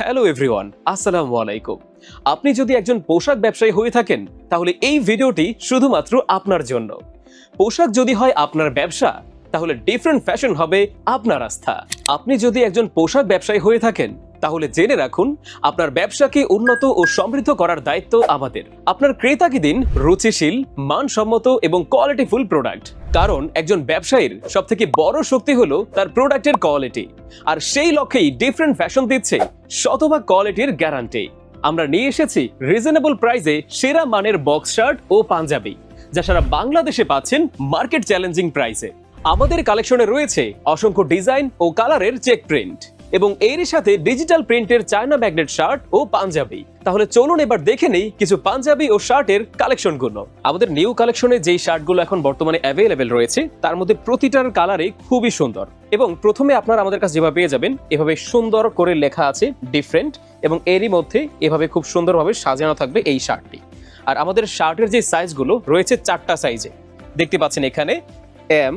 Hello everyone আসসালামু আলাইকুম আপনি যদি একজন পোশাক ব্যবসায়ী হয়ে থাকেন, তাহলে এই ভিডিওটি শুধুমাত্র আপনার জন্য। পোশাক যদি হয় আপনার ব্যবসা, তাহলে ডিফারেন্ট ফ্যাশন হবে আপনার আস্থা। আপনি যদি একজন পোশাক ব্যবসায়ী হয়ে থাকেন তাহলে জেনে রাখুন, আপনার ব্যবসাকে উন্নত ও সমৃদ্ধ করার দায়িত্ব আমাদের। আপনার ক্রেতাকে দিন? রুচিশীল, মানসম্মত এবং কোয়ালিটিফুল প্রোডাক্ট কারণ একজন ব্যবসায়ীর সব থেকে বড় শক্তি হলো তার প্রোডাক্টের কোয়ালিটি আর সেই লক্ষ্যেই ডিফারেন্ট ফ্যাশন দিচ্ছে শতভাগ কোয়ালিটির গ্যারান্টি আমরা নিয়ে এসেছি রিজনেবল প্রাইসে সেরা মানের বক্স শার্ট ও পাঞ্জাবি, যা সারা বাংলাদেশে পাচ্ছেন মার্কেট চ্যালেঞ্জিং প্রাইসে আমাদের কালেকশনে রয়েছে অসংখ্য ডিজাইন ও কালারের চেক প্রিন্ট এবং এরই সাথে ডিজিটাল প্রিন্টের চায়না ম্যাগনেট শার্ট ও পাঞ্জাবি। তাহলে চলুন এবার দেখে নেই কিছু পাঞ্জাবি ও শার্টের কালেকশনগুলো। আমাদের নিউ কালেকশনে যেই শার্টগুলো এখন বর্তমানে অ্যাভেলেবেল রয়েছে, তার মধ্যে প্রতিটার কালারে খুবই সুন্দর। এবং প্রথমে আপনারা আমাদের কাছে যেভাবে পেয়ে যাবেন, এভাবে সুন্দর করে লেখা আছে ডিফারেন্ট এবং এরই মধ্যে এভাবে খুব সুন্দরভাবে সাজানো থাকবে এই শার্টটি। আর আমাদের শার্টের যে সাইজগুলো রয়েছে চারটা সাইজে দেখতে পাচ্ছেন এখানে এম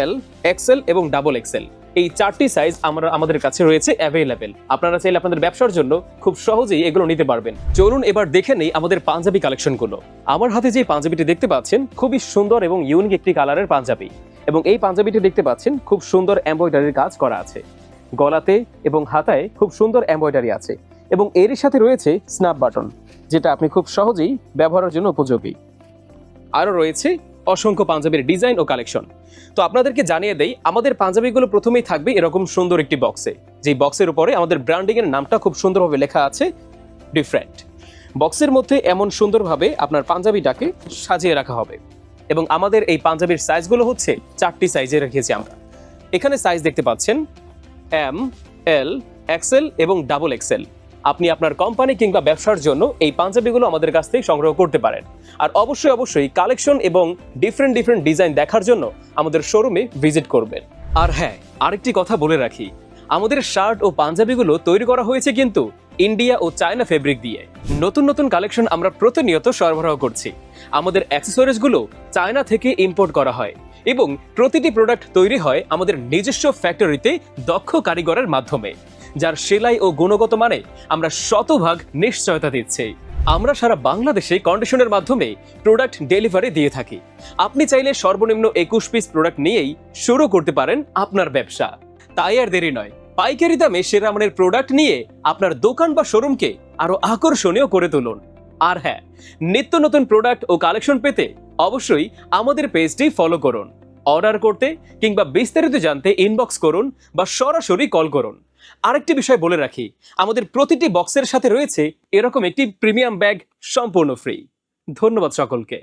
এল এক্সেল এবং ডাবল এক্সেল এই চারটি সাইজ আমরা আমাদের কাছে রয়েছে অ্যাভেলেবেল আপনারা চাইলে আপনাদের ব্যবসার জন্য খুব সহজেই এগুলো নিতে পারবেন। চলুন এবার দেখে নেই আমাদের পাঞ্জাবি কালেকশনগুলো আমার হাতে যে পাঞ্জাবিটি দেখতে পাচ্ছেন, খুবই সুন্দর এবং ইউনিক একটি কালারের পাঞ্জাবি। এবং এই পাঞ্জাবিটি দেখতে পাচ্ছেন, খুব সুন্দর এমব্রয়ডারির কাজ করা আছে। গলাতে এবং হাতায় খুব সুন্দর এমব্রয়ডারি আছে। এবং এরই সাথে রয়েছে স্ন্যাপ বাটন যেটা আপনি খুব সহজেই ব্যবহারের জন্য উপযোগী। আরও রয়েছে অসংখ্য পাঞ্জাবির ডিজাইন ও কালেকশন। তো আপনাদেরকে জানিয়ে দেই, আমাদের পাঞ্জাবিগুলো প্রথমেই থাকবে এরকম সুন্দর একটি বক্সে। যেই বক্সের উপরে আমাদের ব্র্যান্ডিং এর নামটা খুব সুন্দরভাবে লেখা আছে ডিফারেন্ট বক্সের মধ্যে এমন সুন্দরভাবে আপনার পাঞ্জাবিটাকে সাজিয়ে রাখা হবে। এবং আমাদের এই পাঞ্জাবির সাইজগুলো হচ্ছে চারটি সাইজে রেখেছি আমরা। এখানে সাইজ দেখতে পাচ্ছেন এম এল এক্সেল এবং ডাবল এক্সেল আপনি আপনার কোম্পানি কিংবা ব্যবসার জন্য এই পাঞ্জাবিগুলো আমাদের কাছ থেকে সংগ্রহ করতে পারেন। আর অবশ্যই অবশ্যই কালেকশন এবং ডিফারেন্ট ডিফারেন্ট ডিজাইন দেখার জন্য আমাদের শোরুমে ভিজিট করবেন। আর হ্যাঁ আরেকটি কথা বলে রাখি, আমাদের শার্ট ও পাঞ্জাবিগুলো তৈরি করা হয়েছে কিন্তু ইন্ডিয়া ও চায়না ফেব্রিক দিয়ে। নতুন নতুন কালেকশন আমরা প্রতিনিয়ত সরবরাহ করছি। আমাদের অ্যাক্সেসরিজগুলো চায়না থেকে ইম্পোর্ট করা হয় এবং প্রতিটি প্রোডাক্ট তৈরি হয় আমাদের নিজস্ব ফ্যাক্টরিতে দক্ষ কারিগরের মাধ্যমে। যার সেলাই ও গুণগত মানে আমরা শতভাগ নিশ্চয়তা দিচ্ছি। আমরা সারা বাংলাদেশে কন্ডিশনের মাধ্যমে প্রোডাক্ট ডেলিভারি দিয়ে থাকি। আপনি চাইলে সর্বনিম্ন একুশ পিস প্রোডাক্ট নিয়েই শুরু করতে পারেন আপনার ব্যবসা। তাই আর দেরি নয়, পাইকারি দামে সেরা মানের প্রোডাক্ট নিয়ে আপনার দোকান বা শোরুমকে আরও আকর্ষণীয় করে তুলুন। আর হ্যাঁ নিত্য নতুন প্রোডাক্ট ও কালেকশন পেতে অবশ্যই আমাদের পেজটি ফলো করুন। অর্ডার করতে কিংবা বিস্তারিত জানতে ইনবক্স করুন বা সরাসরি কল করুন। আরেকটি বিষয় বলে রাখি, আমাদের প্রতিটি বক্সের সাথে রয়েছে এরকম একটি প্রিমিয়াম ব্যাগ সম্পূর্ণ ফ্রি ধন্যবাদ সকলকে।